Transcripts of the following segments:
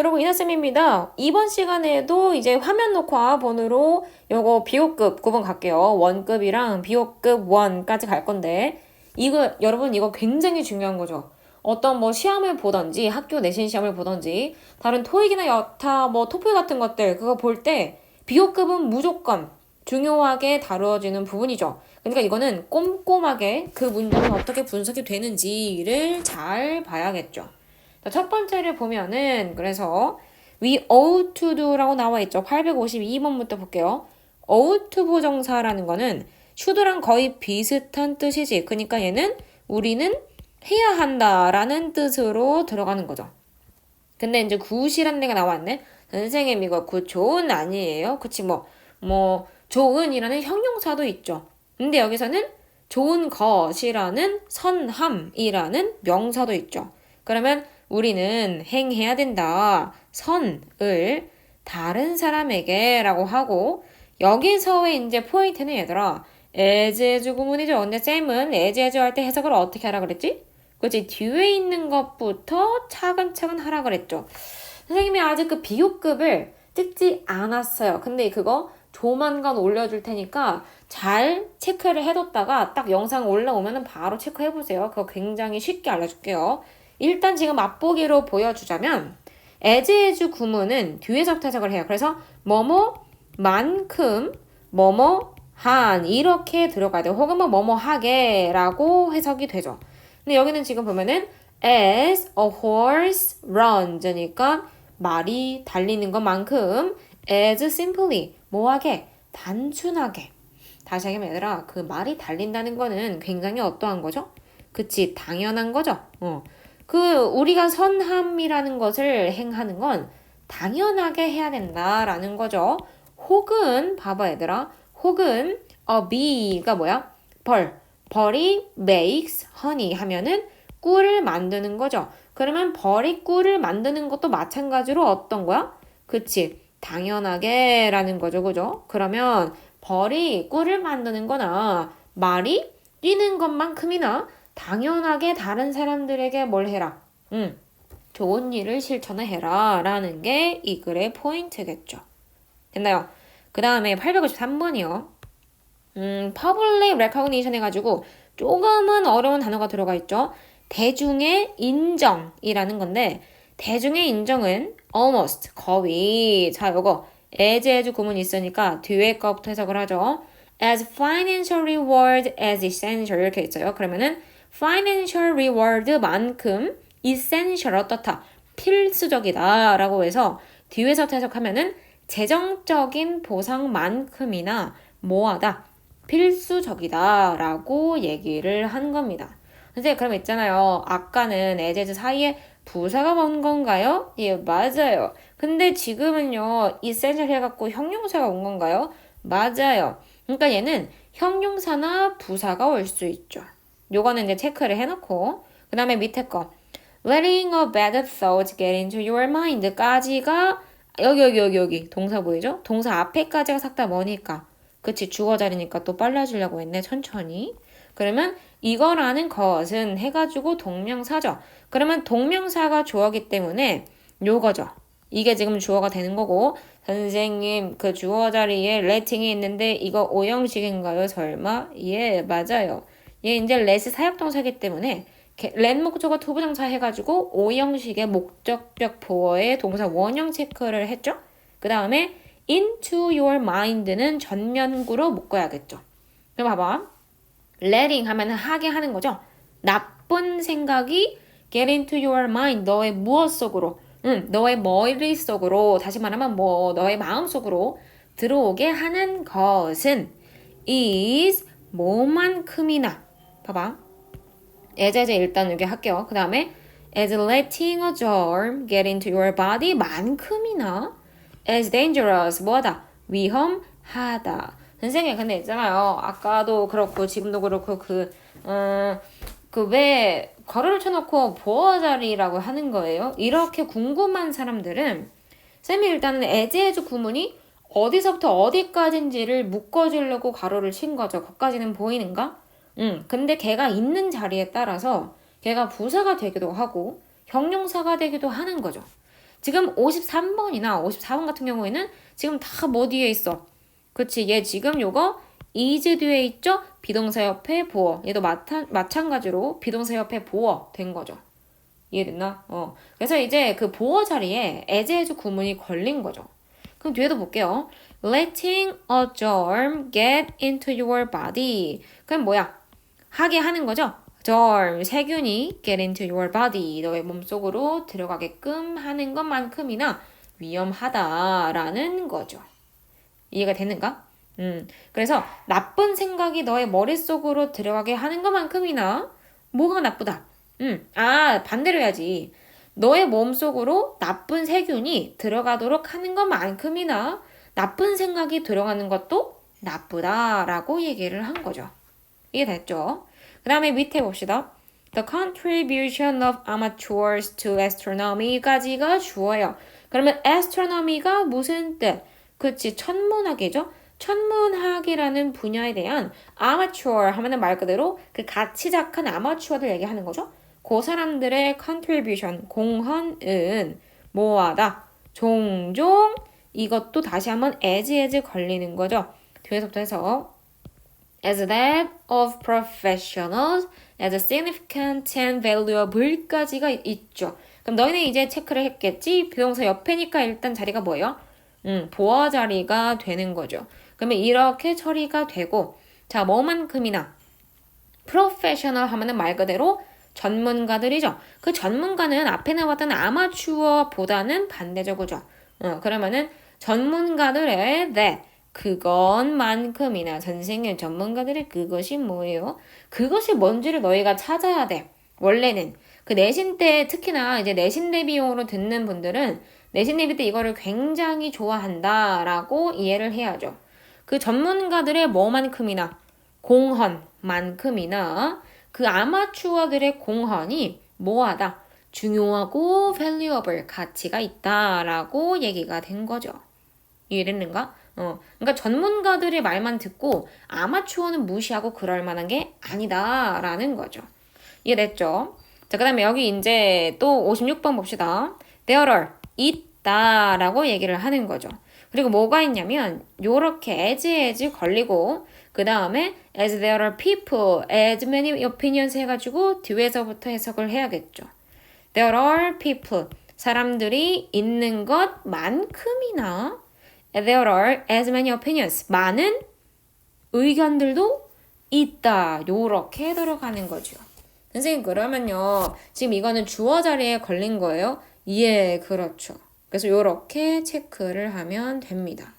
여러분 이나쌤입니다. 이번 시간에도 이제 화면 녹화 번호로 요거 비호급 구분 갈게요. 원급이랑 비호급 원까지 갈 건데 이거 여러분 이거 굉장히 중요한 거죠. 어떤 뭐 시험을 보던지 학교 내신 시험을 보던지 다른 토익이나 여타 뭐 토플 같은 것들 그거 볼 때 비호급은 무조건 중요하게 다루어지는 부분이죠. 그러니까 이거는 꼼꼼하게 그 문장은 어떻게 분석이 되는지를 잘 봐야겠죠. 자, 첫 번째를 보면은 그래서 we ought to do라고 나와 있죠. 852번부터 볼게요. ought to 부정사라는 거는 should랑 거의 비슷한 뜻이지. 그러니까 얘는 우리는 해야 한다라는 뜻으로 들어가는 거죠. 근데 이제 굿이라는 데가 나왔네. 선생님 이거 굿 좋은 아니에요? 그치 뭐뭐 좋은이라는 형용사도 있죠. 근데 여기서는 좋은 것이라는 선함이라는 명사도 있죠. 그러면 우리는 행해야 된다. 선을 다른 사람에게 라고 하고 여기서의 이제 포인트는 얘들아 에즈에즈 구문이죠. 근데 쌤은 에즈에즈 할때 해석을 어떻게 하라 그랬지? 그치 뒤에 있는 것부터 차근차근 하라 그랬죠. 선생님이 아직 그 비교급을 찍지 않았어요. 근데 그거 조만간 올려줄 테니까 잘 체크를 해뒀다가 딱 영상 올라오면 바로 체크해보세요. 그거 굉장히 쉽게 알려줄게요. 일단 지금 맛보기로 보여주자면 에즈에즈 구문은 뒤에서부터 해석을 해요. 그래서 뭐뭐만큼 뭐뭐한 이렇게 들어가야 돼요. 혹은 뭐 뭐뭐하게라고 해석이 되죠. 근데 여기는 지금 보면은 as a horse runs니까 말이 달리는 것만큼 as simply 뭐하게 단순하게 다시 하면 얘들아 그 말이 달린다는 거는 굉장히 어떠한 거죠? 그치 당연한 거죠. 어. 그 우리가 선함이라는 것을 행하는 건 당연하게 해야 된다라는 거죠. 혹은 봐봐 얘들아. 혹은 a bee가 뭐야? 벌. 벌이 makes honey 하면은 꿀을 만드는 거죠. 그러면 벌이 꿀을 만드는 것도 마찬가지로 어떤 거야? 그치. 당연하게 라는 거죠. 그죠? 그러면 벌이 꿀을 만드는 거나 말이 뛰는 것만큼이나 당연하게 다른 사람들에게 뭘 해라? 응. 좋은 일을 실천을 해라. 라는 게 이 글의 포인트겠죠. 됐나요? 그 다음에 853번이요. 음, public recognition 해가지고 조금은 어려운 단어가 들어가 있죠. 대중의 인정이라는 건데, 대중의 인정은 almost, 거의. 자, 요거, as, as 구문이 있으니까 뒤에 거부터 해석을 하죠. as financial reward as essential 이렇게 있어요. 그러면은 financial reward만큼 essential 어떻다 필수적이다라고 해서 뒤에서 해석하면은 재정적인 보상만큼이나 뭐하다 필수적이다라고 얘기를 한 겁니다. 선생님 그럼 있잖아요. 아까는 에제즈 사이에 부사가 온 건가요? 예, 맞아요. 근데 지금은요, essential 해갖고 형용사가 온 건가요? 맞아요. 그러니까 얘는 형용사나 부사가 올 수 있죠. 요거는 이제 체크를 해놓고 그 다음에 밑에 거. Letting a bad thought get into your mind까지가 여기 여기 여기 여기. 동사 보이죠? 동사 앞에까지가 싹 다 뭐니까. 그치 주어 자리니까 또 빨라지려고 했네 천천히. 그러면 이거라는 것은 해가지고 동명사죠. 그러면 동명사가 주어기 때문에 요거죠. 이게 지금 주어가 되는 거고 선생님 그 주어 자리에 letting이 있는데 이거 오형식인가요? 설마? 예 맞아요 얘 이제 let이 사역동사기 때문에 let 목적어 투부정사 해가지고 오형식의 목적격 보어의 동사 원형 체크를 했죠. 그 다음에 into your mind는 전면구로 묶어야겠죠. 그럼 봐봐. letting 하면 하게 하는 거죠. 나쁜 생각이 get into your mind 너의 무엇 속으로 응, 너의 머릿속으로 다시 말하면 뭐 너의 마음 속으로 들어오게 하는 것은 is 뭐만큼이나 봐봐. as 일단 여기 할게요. 그 다음에 as letting a germ get into your body 만큼이나 as dangerous 뭐하다 위험하다. 선생님 근데 있잖아요. 아까도 그렇고 지금도 그렇고 그 음, 그왜 괄호를 쳐놓고 보어 자리라고 하는 거예요. 이렇게 궁금한 사람들은 쌤이 일단은 as 구문이 어디서부터 어디까지인지를 묶어주려고 가로를 친 거죠. 거기까지는 보이는가? 응. 근데 걔가 있는 자리에 따라서 걔가 부사가 되기도 하고 형용사가 되기도 하는 거죠. 지금 53번이나 54번 같은 경우에는 지금 다 뭐 뒤에 있어? 그치, 얘 지금 요거 is 뒤에 있죠? 비동사 옆에 보어. 얘도 마타, 마찬가지로 비동사 옆에 보어 된 거죠. 이해됐나? 어. 그래서 이제 그 보어 자리에 as as 구문이 걸린 거죠. 그럼 뒤에도 볼게요. letting a germ get into your body. 그럼 뭐야? 하게 하는 거죠? germ, 세균이 get into your body. 너의 몸속으로 들어가게끔 하는 것만큼이나 위험하다라는 거죠. 이해가 되는가? 음, 그래서 나쁜 생각이 너의 머릿속으로 들어가게 하는 것만큼이나 뭐가 나쁘다? 음, 아, 반대로 해야지. 너의 몸속으로 나쁜 세균이 들어가도록 하는 것만큼이나 나쁜 생각이 들어가는 것도 나쁘다라고 얘기를 한 거죠. 이해됐죠? 그 다음에 밑에 봅시다. The contribution of amateurs to astronomy까지가 주어요. 그러면 astronomy가 무슨 뜻? 그치, 천문학이죠? 천문학이라는 분야에 대한 amateur 하면은 말 그대로 그 가치작한 아마추어들 얘기하는 거죠. 그 사람들의 contribution, 공헌은 뭐하다? 종종 이것도 다시 한번 as as 걸리는 거죠. 뒤에서부터 해서 as that of professionals as significant and valuable까지가 있죠. 그럼 너희는 이제 체크를 했겠지? 비동사 옆에니까 일단 자리가 뭐예요? 음, 보어 자리가 되는 거죠. 그러면 이렇게 처리가 되고 자, 뭐만큼이나 프로페셔널 하면은 말 그대로 전문가들이죠. 그 전문가는 앞에 나왔던 아마추어보다는 반대적이죠. 어, 그러면은 전문가들의 that 그것만큼이나 선생님 전문가들의 그것이 뭐예요? 그것이 뭔지를 너희가 찾아야 돼. 원래는 그 내신 때 특히나 이제 내신 대비용으로 듣는 분들은 내신 대비 때 이거를 굉장히 좋아한다라고 이해를 해야죠. 그 전문가들의 뭐만큼이나 공헌만큼이나 그 아마추어들의 공헌이 뭐하다 중요하고 valuable 가치가 있다라고 얘기가 된 거죠. 이해됐는가? 어, 그러니까 전문가들의 말만 듣고 아마추어는 무시하고 그럴 만한 게 아니다라는 거죠. 이해됐죠? 자, 그 다음에 여기 이제 또 56번 봅시다. There are 있다라고 얘기를 하는 거죠. 그리고 뭐가 있냐면 요렇게 as as 걸리고 그 다음에 as there are people, as many opinions 해가지고 뒤에서부터 해석을 해야겠죠. There are people, 사람들이 있는 것만큼이나 there are as many opinions, 많은 의견들도 있다. 요렇게 들어가는 거죠. 선생님 그러면요. 지금 이거는 주어 자리에 걸린 거예요? 예, 그렇죠. 그래서 요렇게 체크를 하면 됩니다.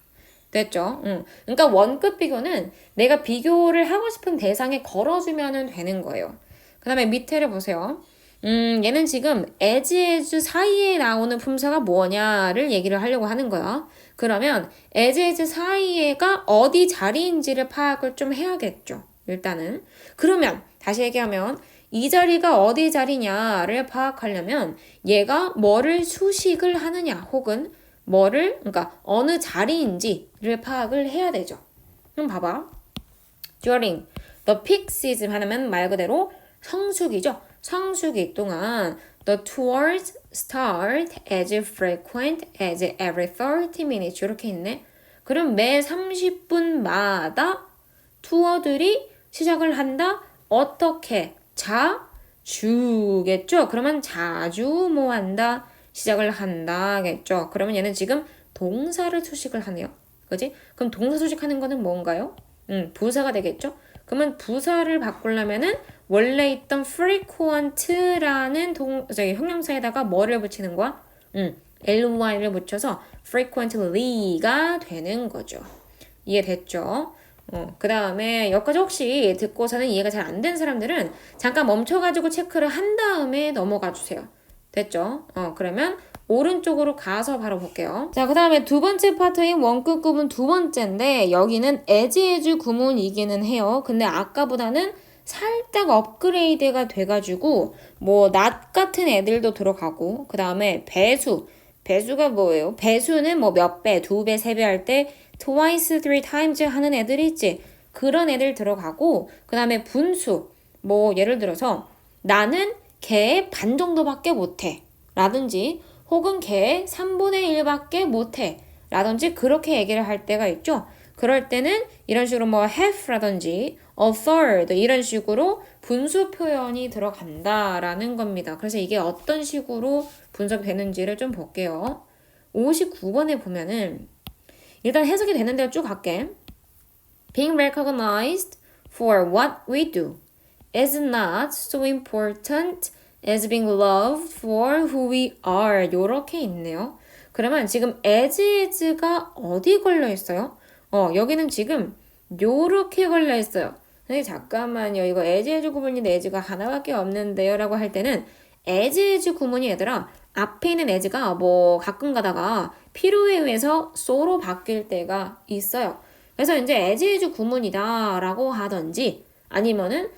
됐죠? 응. 그러니까 원급 비교는 내가 비교를 하고 싶은 대상에 걸어주면 되는 거예요. 그 다음에 밑에를 보세요. 음, 얘는 지금 as as 사이에 나오는 품사가 뭐냐를 얘기를 하려고 하는 거야. 그러면 as as 사이에가 어디 자리인지를 파악을 좀 해야겠죠. 일단은. 그러면 다시 얘기하면 이 자리가 어디 자리냐를 파악하려면 얘가 뭐를 수식을 하느냐 혹은 뭐를 그러니까 어느 자리인지를 파악을 해야 되죠. 그럼 봐봐. during the peak season 하면 말 그대로 성수기죠. 성수기 동안 the tours start as frequent as every 30 minutes 이렇게 있네. 그럼 매 30분마다 투어들이 시작을 한다. 어떻게? 자주겠죠? 그러면 자주 뭐 한다? 시작을 한다겠죠? 그러면 얘는 지금 동사를 수식을 하네요. 그지? 그럼 동사 수식하는 거는 뭔가요? 음, 부사가 되겠죠? 그러면 부사를 바꾸려면은 원래 있던 frequent라는 동, 저기 형용사에다가 뭐를 붙이는 거야? 음, ly를 붙여서 frequently가 되는 거죠. 이해됐죠? 어, 그 다음에 여기까지 혹시 듣고서는 이해가 잘 안 된 사람들은 잠깐 멈춰가지고 체크를 한 다음에 넘어가 주세요. 됐죠? 어, 그러면 오른쪽으로 가서 바로 볼게요. 자, 그 다음에 두 번째 파트인 원급 구문 두 번째인데 여기는 as 구문이기는 해요. 근데 아까보다는 살짝 업그레이드가 돼가지고 뭐 낫 같은 애들도 들어가고 그 다음에 배수 배수가 뭐예요? 배수는 뭐 몇 배, 두 배, 세 배 할 때 twice, three times 하는 애들이 있지. 그런 애들 들어가고 그 다음에 분수 뭐 예를 들어서 나는 걔의 반 정도밖에 못해 라든지 혹은 걔 3분의 1밖에 못해. 라든지 그렇게 얘기를 할 때가 있죠. 그럴 때는 이런 식으로 뭐 half라든지 a third 이런 식으로 분수 표현이 들어간다라는 겁니다. 그래서 이게 어떤 식으로 분석이 되는지를 좀 볼게요. 59번에 보면은 일단 해석이 되는 대로 쭉 갈게. Being recognized for what we do is not so important as being loved for who we are. 요렇게 있네요. 그러면 지금 as is가 어디 걸려 있어요? 어, 여기는 지금 요렇게 걸려 있어요. 근데 잠깐만요. 이거 as is 구문인데 as가 하나밖에 없는데요. 라고 할 때는 as is 구문이 얘들아 앞에 있는 as가 뭐 가끔 가다가 필요에 의해서 so로 바뀔 때가 있어요. 그래서 이제 as is 구문이다 라고 하던지 아니면은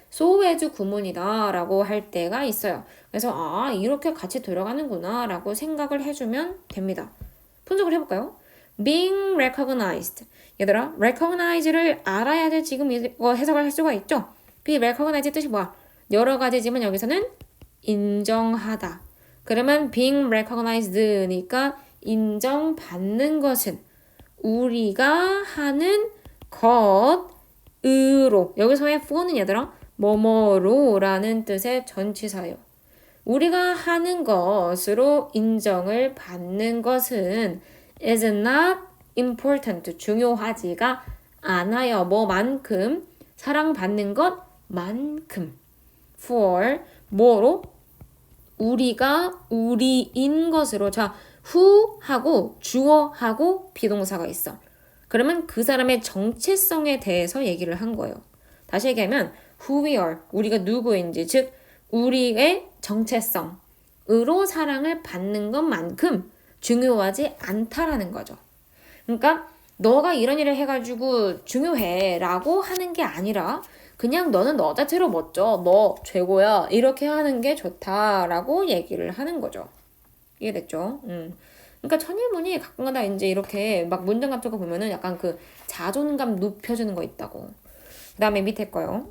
as 구문이다 라고 할 때가 있어요. 그래서 아 이렇게 같이 들어가는구나 라고 생각을 해주면 됩니다. 분석을 해볼까요? being recognized 얘들아 recognize를 알아야 돼 지금 이거 해석을 할 수가 있죠. be recognize 뜻이 뭐야? 여러 가지지만 여기서는 인정하다. 그러면 being recognized니까 인정받는 것은 우리가 하는 것 으로 여기서의 for는 얘들아 뭐뭐로라는 뜻의 전치사예요. 우리가 하는 것으로 인정을 받는 것은 is not important 중요하지가 않아요. 뭐만큼 사랑받는 것만큼 for 뭐로 우리가 우리인 것으로 자 who하고 주어하고 비동사가 있어. 그러면 그 사람의 정체성에 대해서 얘기를 한 거예요. 다시 얘기하면 who we are 우리가 누구인지 즉 우리의 정체성으로 사랑을 받는 것만큼 중요하지 않다라는 거죠. 그러니까 너가 이런 일을 해가지고 중요해라고 하는 게 아니라 그냥 너는 너 자체로 멋져. 너 최고야. 이렇게 하는 게 좋다라고 얘기를 하는 거죠. 이해됐죠? 음. 그러니까 천일문이 가끔가다 이제 이렇게 막 문장 같은 거 보면은 약간 그 자존감 높여주는 거 있다고. 그 다음에 밑에 거요.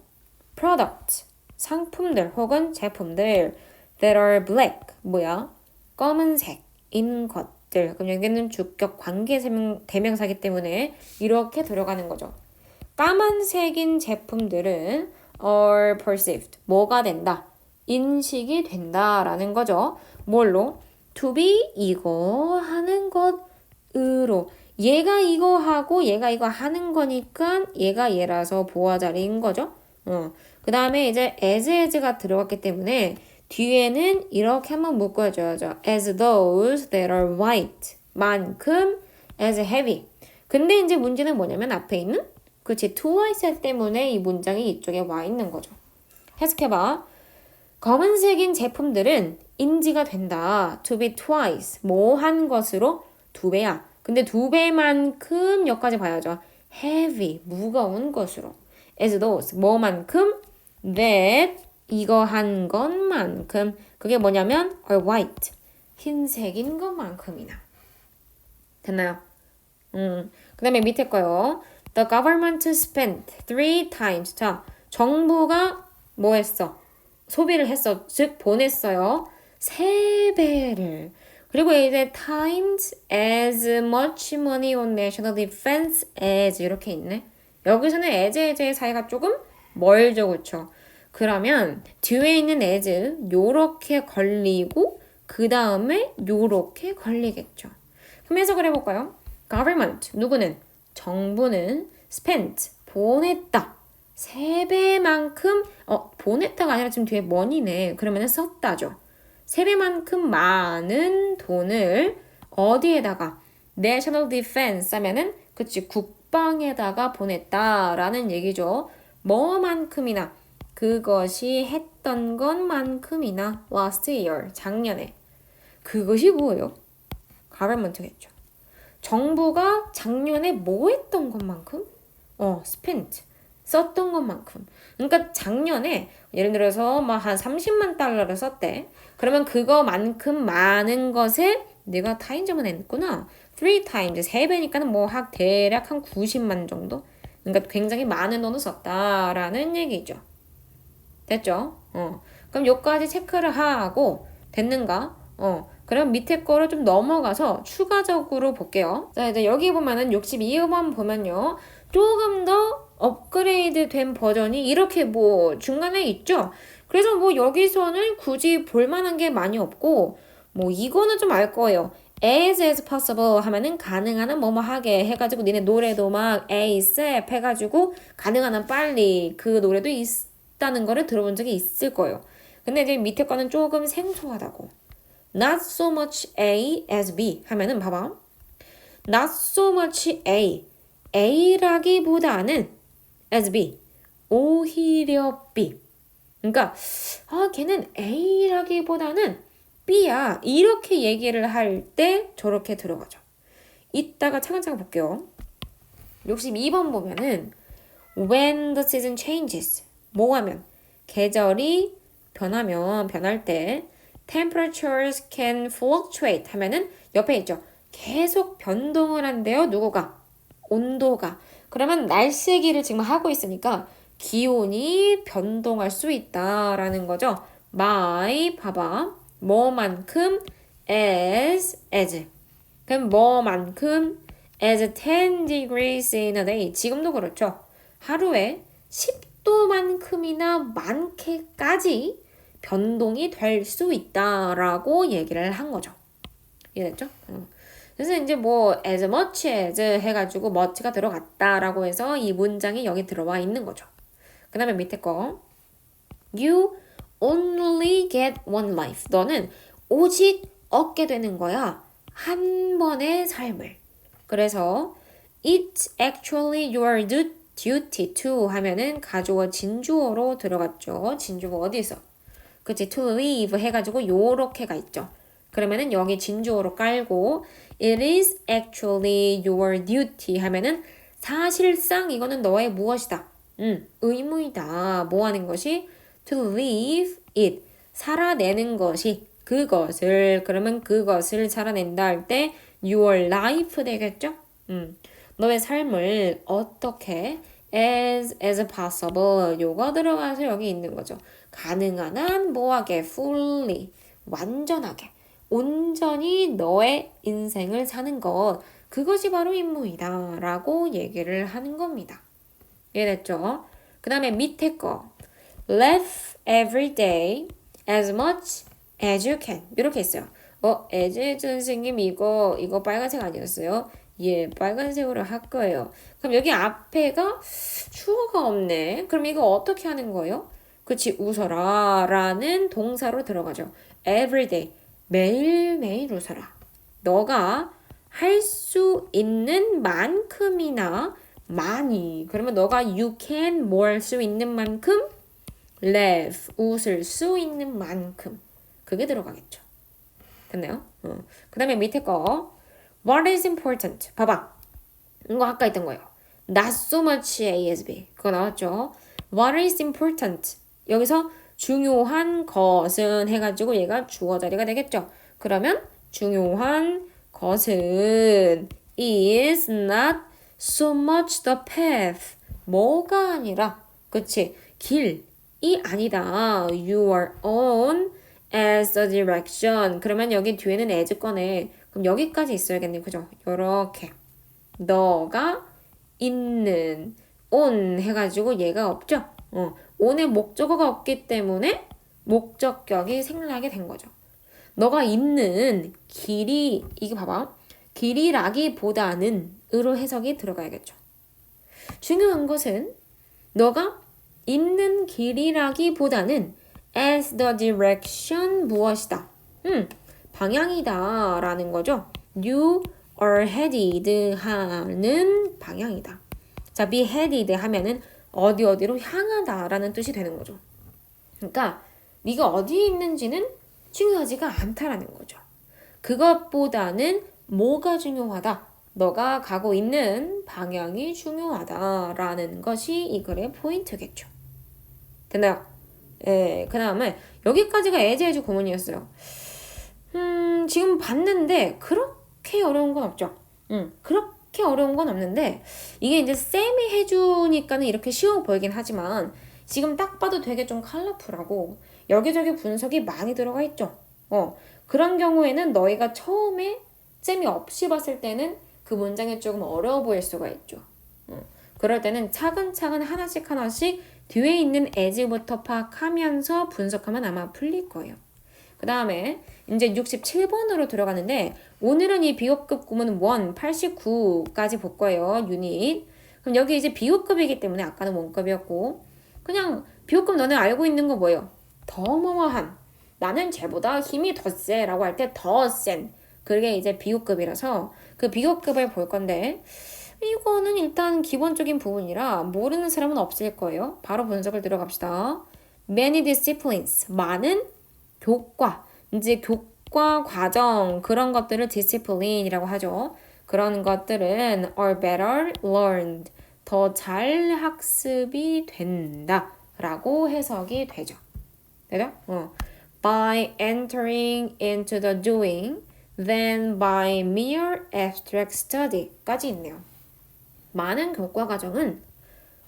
product 상품들 혹은 제품들 that are black 뭐야? 검은색인 것들. 그럼 여기는 주격 관계 대명사기 때문에 이렇게 들어가는 거죠. 까만색인 제품들은 are perceived 뭐가 된다? 인식이 된다라는 거죠. 뭘로? To be 이거 하는 것으로 얘가 이거 하고 얘가 이거 하는 거니까 얘가 얘라서 보아 자리인 거죠. 어. 그 다음에 이제 as as가 들어갔기 때문에 뒤에는 이렇게 한번 묶어줘야죠. as those that are white 만큼 as heavy. 근데 이제 문제는 뭐냐면 앞에 있는 그치 twice 때문에 이 문장이 이쪽에 와 있는 거죠. 해석해봐. 검은색인 제품들은 인지가 된다. to be twice. 뭐 한 것으로 두 배야. 근데 두 배만큼 여기까지 봐야죠. heavy. 무거운 것으로. as those. 뭐만큼 that 이거 한 것만큼 그게 뭐냐면 are white. 흰색인 것만큼이나. 됐나요? 음. 그 다음에 밑에 거요. The government spent three times. 자, 정부가 뭐 했어? 소비를 했어. 즉, 보냈어요. 세 배를. 그리고 이제 times as much money on national defense as 이렇게 있네. 여기서는 as, as의 사이가 조금 멀죠, 그쵸? 그러면 뒤에 있는 as 요렇게 걸리고 그 다음에 요렇게 걸리겠죠. 그럼 해석을 해볼까요? government 누구는 정부는 spent 보냈다. 세 배만큼 어 보냈다가 아니라 지금 뒤에 money네. 그러면 썼다죠. 세 배만큼 많은 돈을 어디에다가 national defense 하면은 그치 국방에다가 보냈다라는 얘기죠. 뭐만큼이나 그것이 했던 것만큼이나 last year 작년에 그것이 뭐예요? government겠죠. 정부가 작년에 뭐 했던 것만큼? 어, spent. 썼던 것만큼. 그러니까 작년에 예를 들어서 뭐한 30만 달러를 썼대. 그러면 그거만큼 많은 것에 내가 타임점을 냈구나. 3 times, 3배니까는 뭐 학 대략 한 90만 정도? 그러니까 굉장히 많은 돈을 썼다라는 얘기죠. 됐죠? 어. 그럼 요까지 체크를 하고 됐는가? 어. 그럼 밑에 거를 좀 넘어가서 추가적으로 볼게요. 자, 이제 여기 보면은 62번 보면요. 조금 더 업그레이드 된 버전이 이렇게 뭐 중간에 있죠? 그래서 뭐 여기서는 굳이 볼만한 게 많이 없고, 뭐 이거는 좀 알 거예요. as as possible 하면은 가능한 한 뭐뭐 하게 해가지고 니네 노래도 막 ASAP 해가지고 가능한 한 빨리 그 노래도 있다는 거를 들어본 적이 있을 거예요. 근데 이제 밑에 거는 조금 생소하다고. Not so much A as B 하면은 봐봐. Not so much A. A라기보다는 as B. 오히려 B. 그러니까 아 걔는 A라기보다는 B야. 이렇게 얘기를 할 때 저렇게 들어가죠. 이따가 차근차근 볼게요. 62번 보면은 when the season changes 뭐 하면 계절이 변하면 변할 때 temperatures can fluctuate 하면은 옆에 있죠. 계속 변동을 한대요. 누구가? 온도가. 그러면 날씨 얘기를 지금 하고 있으니까 기온이 변동할 수 있다라는 거죠. by 봐봐. 뭐만큼 as as. 그럼 뭐만큼 as 10 degrees in a day. 지금도 그렇죠. 하루에 10도만큼이나 많게까지 변동이 될 수 있다라고 얘기를 한 거죠. 이해됐죠? 어. 그래서 이제 뭐 as much as 해가지고 much가 들어갔다라고 해서 이 문장이 여기 들어와 있는 거죠. 그 다음에 밑에 거 You only get one life. 너는 오직 얻게 되는 거야. 한 번의 삶을. 그래서 It's actually your du- duty to 하면은 가주어 진주어로 들어갔죠. 진주어 어디 있어? 그치, to live 해가지고 요렇게가 있죠. 그러면은 여기 진주어로 깔고 it is actually your duty 하면은 사실상 이거는 너의 무엇이다. 음, 의무이다. 뭐 하는 것이? to live it. 살아내는 것이 그것을 그러면 그것을 살아낸다 할 때 your life 되겠죠? 음. 너의 삶을 어떻게 as as possible 요거 들어가서 여기 있는 거죠. 가능한 한 뭐하게 fully 완전하게 온전히 너의 인생을 사는 것 그것이 바로 임무이다 라고 얘기를 하는 겁니다. 이해됐죠? 그 다음에 밑에 거 laugh every day as much as you can 이렇게 있어요. 어, 에제 선생님 이거 이거 빨간색 아니었어요? 예, 빨간색으로 할 거예요. 그럼 여기 앞에가 주어가 없네. 그럼 이거 어떻게 하는 거예요? 그치, 웃어라 라는 동사로 들어가죠. everyday. 매일매일 웃어라. 너가 할 수 있는 만큼이나 많이. 그러면 너가 you can 뭘수 있는 만큼 laugh. 웃을 수 있는 만큼. 그게 들어가겠죠. 됐나요? 어. 그 다음에 밑에 거. What is important? 봐봐. 이거 아까 있던 거예요. Not so much A as B. 그거 나왔죠? What is important? 여기서 중요한 것은 해가지고 얘가 주어 자리가 되겠죠. 그러면 중요한 것은 is not so much the path. 뭐가 아니라, 그치? 길이 아니다. your own as the direction. 그러면 여기 뒤에는 as 꺼내. 그럼 여기까지 있어야겠네. 그죠? 요렇게. 너가 있는 on 해가지고 얘가 없죠? 어. On의 목적어가 없기 때문에 목적격이 생략이 된 거죠. 너가 있는 길이 이게 봐봐. 길이라기보다는 으로 해석이 들어가야겠죠. 중요한 것은 너가 있는 길이라기보다는 as the direction 무엇이다. 음, 방향이다 라는 거죠. You are headed 하는 방향이다. 자, be headed 하면은 어디 어디로 향하다 라는 뜻이 되는 거죠. 그러니까 네가 어디에 있는지는 중요하지가 않다라는 거죠. 그것보다는 뭐가 중요하다. 너가 가고 있는 방향이 중요하다라는 것이 이 글의 포인트겠죠. 됐나요? 예, 그 다음에 여기까지가 에즈에즈 구문이었어요. 음, 지금 봤는데 그렇게 어려운 건 없죠. 음, 그렇게 어려운 건 없는데 이게 이제 쌤이 해주니까는 이렇게 쉬워 보이긴 하지만 지금 딱 봐도 되게 좀 컬러풀하고 여기저기 분석이 많이 들어가 있죠. 어, 그런 경우에는 너희가 처음에 재미없이 봤을 때는 그 문장이 조금 어려워 보일 수가 있죠. 어. 그럴 때는 차근차근 하나씩 하나씩 뒤에 있는 as부터 파악하면서 분석하면 아마 풀릴 거예요. 그 다음에 이제 67번으로 들어가는데 오늘은 이 비호급 구문 1 89까지 볼 거예요. 유닛. 그럼 여기 이제 비호급이기 때문에 아까는 원급이었고 그냥 비호급 너는 알고 있는 거 뭐예요? 더 뭐뭐한 나는 쟤보다 힘이 더 세라고 할 때 더 센. 그게 이제 비호급이라서 그 비호급을 볼 건데 이거는 일단 기본적인 부분이라 모르는 사람은 없을 거예요. 바로 분석을 들어갑시다. Many disciplines 많은 교과 이제 교과 과정 그런 것들을 discipline이라고 하죠. 그런 것들은 are better learned 더 잘 학습이 된다라고 해석이 되죠. 되죠? 어. By entering into the doing than by mere abstract study까지 있네요. 많은 교과 과정은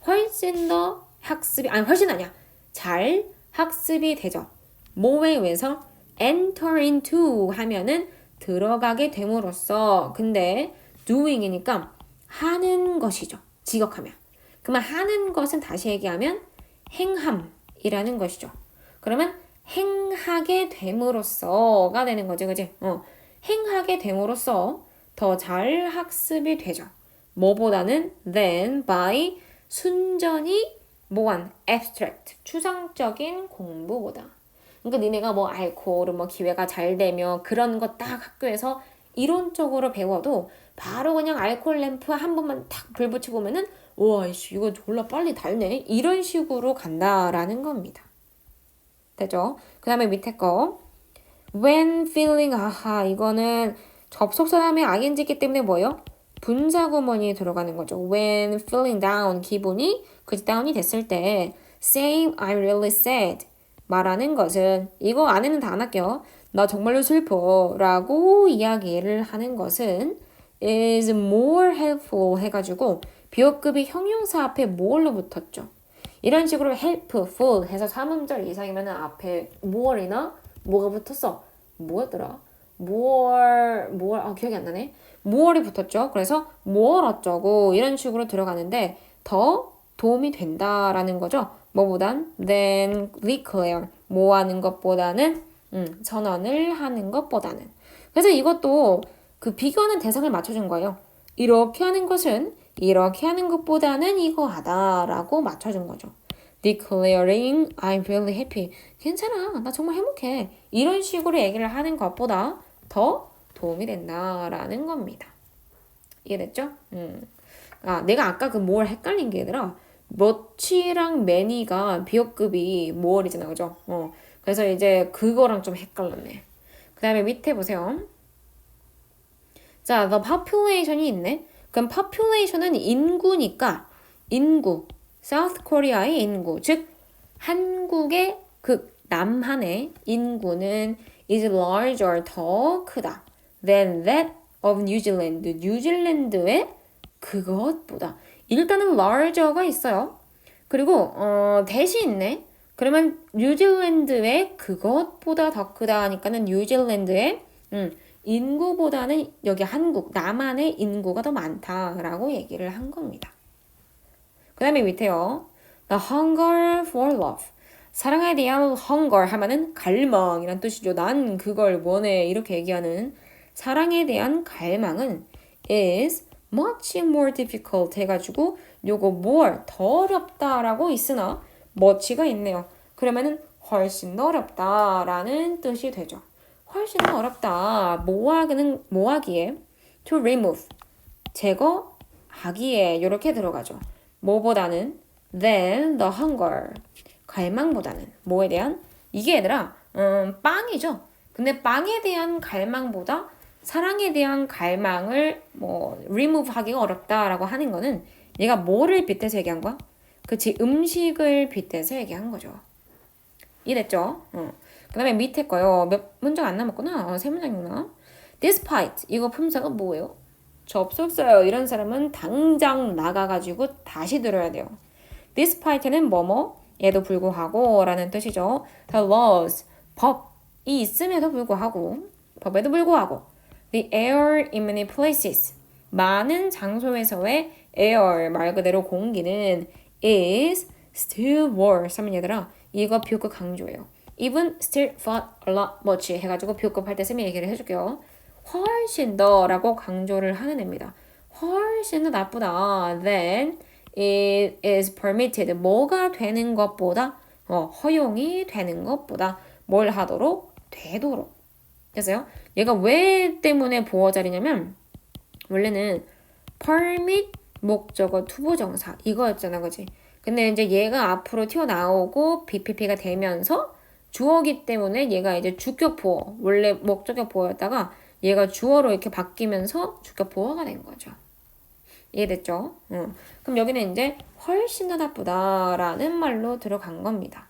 훨씬 더 학습이 아니 훨씬 아니야. 잘 학습이 되죠. 뭐에 의해서 enter into 하면은 들어가게 됨으로써 근데 doing이니까 하는 것이죠. 직역하면. 그러면 하는 것은 다시 얘기하면 행함이라는 것이죠. 그러면 행하게 됨으로써가 되는 거지, 그지? 어, 행하게 됨으로써 더 잘 학습이 되죠. 뭐보다는 than by 순전히 뭐한 abstract 추상적인 공부보다. 그러니까 니네가 뭐 알코올, 뭐 기회가 잘 되며 그런 거 딱 학교에서 이론적으로 배워도 바로 그냥 알코올 램프 한 번만 탁불 붙여보면은 와, 이씨, 이거 졸라 빨리 달네. 이런 식으로 간다라는 겁니다. 되죠? 그 다음에 밑에 거. When feeling, 아하, 이거는 접속사 다음에 ing이기 때문에 뭐예요? 분사 구문이 들어가는 거죠. When feeling down, 기분이 그 다운이 됐을 때 saying I'm really sad 말하는 것은 이거 안에는 다 안 할게요. 나 정말로 슬퍼 라고 이야기를 하는 것은 is more helpful 해가지고 비호급이 형용사 앞에 more로 붙었죠. 이런 식으로 helpful 해서 3음절 이상이면 앞에 more이나 뭐가 붙었어? 뭐였더라? more, more, 아, 기억이 안 나네. more이 붙었죠. 그래서 more 어쩌고 이런 식으로 들어가는데 더 도움이 된다라는 거죠. 뭐보단 than declare 뭐 하는 것보다는 음, 선언을 하는 것보다는 그래서 이것도 그 비교하는 대상을 맞춰준 거예요. 이렇게 하는 것은 이렇게 하는 것보다는 이거 하다라고 맞춰준 거죠. declaring I'm really happy. 괜찮아. 나 정말 행복해. 이런 식으로 얘기를 하는 것보다 더 도움이 된다라는 겁니다. 이해됐죠? 음. 아, 내가 아까 그 뭘 헷갈린 게 얘들아. 머치랑 매니가 비호급이 모월이잖아. 그죠? 어. 그래서 이제 그거랑 좀 헷갈렸네. 그 다음에 밑에 보세요. 자, the population이 있네. 그럼 population은 인구니까 인구, South Korea의 인구, 즉 한국의 그 남한의 인구는 is larger 더 크다 than that of New Zealand. 뉴질랜드의 그것보다 일단은 larger가 있어요. 그리고 어, 있네. 그러면 뉴질랜드의 그것보다 더 크다 하니까는 뉴질랜드의 음, 인구보다는 여기 한국 남한의 인구가 더 많다라고 얘기를 한 겁니다. 그 다음에 밑에요. The hunger for love. 사랑에 대한 hunger 하면은 갈망이란 뜻이죠. 난 그걸 원해 이렇게 얘기하는 사랑에 대한 갈망은 is much more difficult 해가지고 요거 more 더 어렵다라고 있으나 much가 있네요. 그러면은 훨씬 더 어렵다라는 뜻이 되죠. 훨씬 더 어렵다. 모하기는 모하기에 to remove 제거하기에 이렇게 들어가죠. 뭐보다는 than the hunger 갈망보다는 뭐에 대한 이게 얘들아 음, 빵이죠. 근데 빵에 대한 갈망보다 사랑에 대한 갈망을 뭐 remove 하기가 어렵다라고 하는 거는 얘가 뭐를 빗대서 얘기한 거야? 그치 음식을 빗대서 얘기한 거죠. 이해됐죠? 어. 그 다음에 밑에 거요. 몇 문장 안 남았구나. 어, 세 문장이구나. despite 이거 품사가 뭐예요? 접속사요. 이런 사람은 당장 나가가지고 다시 들어야 돼요. despite는 뭐뭐 에도 불구하고 라는 뜻이죠. the laws 법이 있음에도 불구하고 법에도 불구하고 the air in many places 많은 장소에서의 air 말 그대로 공기는 is still worse 하면 얘들아 이거 비교급 강조예요. even still but a lot much 해가지고 비교급 할 때 쌤이 얘기를 해줄게요. 훨씬 더 라고 강조를 하는 애입니다. 훨씬 더 나쁘다 than it is permitted 뭐가 되는 것보다 어, 허용이 되는 것보다 뭘 하도록 되도록 됐어요? 얘가 왜 때문에 보어 자리냐면 원래는 permit 목적어 투부 정사 이거였잖아 그지? 근데 이제 얘가 앞으로 튀어나오고 BPP가 되면서 주어기 때문에 얘가 이제 주격 보어 원래 목적격 보어였다가 얘가 주어로 이렇게 바뀌면서 주격 보어가 된 거죠. 이해됐죠? 응. 그럼 여기는 이제 훨씬 더 나쁘다라는 말로 들어간 겁니다.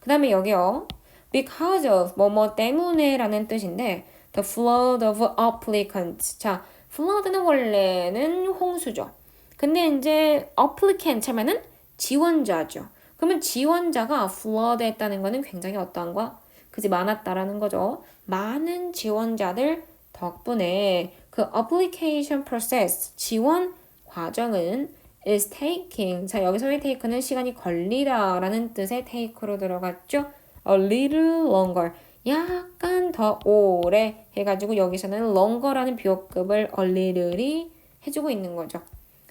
그 다음에 여기요. because of 뭐뭐 때문에 라는 뜻인데 the flood of applicants. 자, flood는 원래는 홍수죠. 근데 이제 applicant 하면은 지원자죠. 그러면 지원자가 flood 했다는 거는 굉장히 어떠한 거야? 그지 많았다라는 거죠. 많은 지원자들 덕분에 그 application process 지원 과정은 is taking 자 여기서의 take는 시간이 걸리다라는 뜻의 take로 들어갔죠. a little longer 약간 더 오래 해가지고 여기서는 longer라는 a little이 해주고 있는 거죠.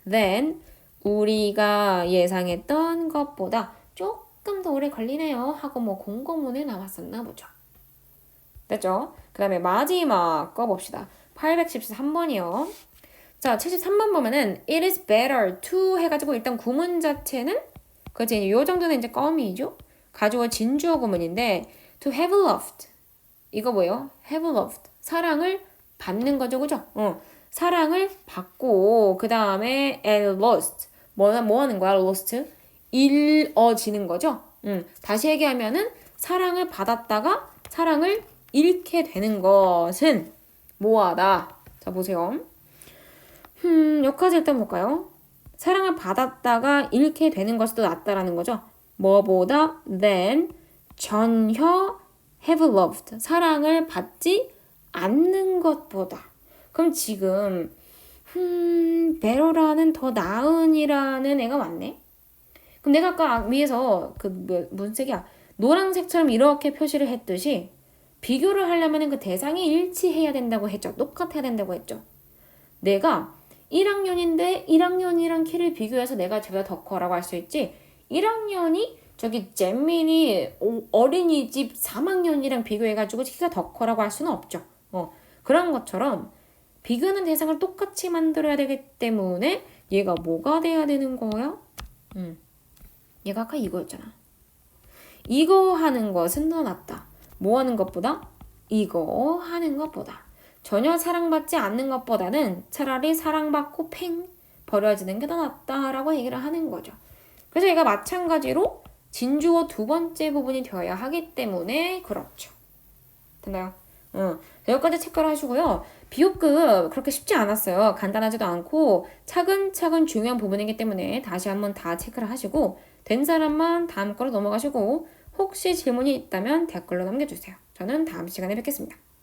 then 우리가 예상했던 것보다 조금 더 오래 걸리네요 하고 뭐 공고문에 나왔었나 보죠. 됐죠? 그 다음에 마지막 거 봅시다. 813번이요. 자, 73번 보면은 it is better to 해가지고 일단 구문 자체는 그렇지 요 정도는 이제 껌이죠. 가주어 진주어 구문인데 to have loved 이거 뭐예요? have loved 사랑을 받는 거죠, 그죠? 어, 사랑을 받고 그 다음에 and lost 뭐, 뭐 하는 거야? lost 잃어지는 거죠. 음, 다시 얘기하면은 사랑을 받았다가 사랑을 잃게 되는 것은 뭐하다. 자 보세요. 음, 여기까지 일단 볼까요? 사랑을 받았다가 잃게 되는 것이 더 낫다라는 거죠. 뭐보다 than 전혀 have loved 사랑을 받지 않는 것보다. 그럼 지금 음, 베로라는 더 나은이라는 애가 맞네. 그럼 내가 아까 위에서 그 뭐, 무슨 색이야? 노란색처럼 이렇게 표시를 했듯이 비교를 하려면 그 대상이 일치해야 된다고 했죠. 똑같아야 된다고 했죠. 내가 1학년인데 1학년이랑 키를 비교해서 내가 제가 더 커라고 할 수 있지. 1학년이 저기 잼민이 어린이집 3학년이랑 비교해가지고 키가 더 커라고 할 수는 없죠. 어, 그런 것처럼 비교하는 대상을 똑같이 만들어야 되기 때문에 얘가 뭐가 돼야 되는 거야? 음, 얘가 아까 이거였잖아. 이거 하는 것은 더 낫다. 뭐 하는 것보다? 이거 하는 것보다. 전혀 사랑받지 않는 것보다는 차라리 사랑받고 팽 버려지는 게 더 낫다라고 얘기를 하는 거죠. 그래서 얘가 마찬가지로 진주어 두 번째 부분이 되어야 하기 때문에 그렇죠. 됐나요? 응. 여기까지 체크를 하시고요. 비호급 그렇게 쉽지 않았어요. 간단하지도 않고 차근차근 중요한 부분이기 때문에 다시 한번 다 체크를 하시고 된 사람만 다음 거로 넘어가시고 혹시 질문이 있다면 댓글로 남겨주세요. 저는 다음 시간에 뵙겠습니다.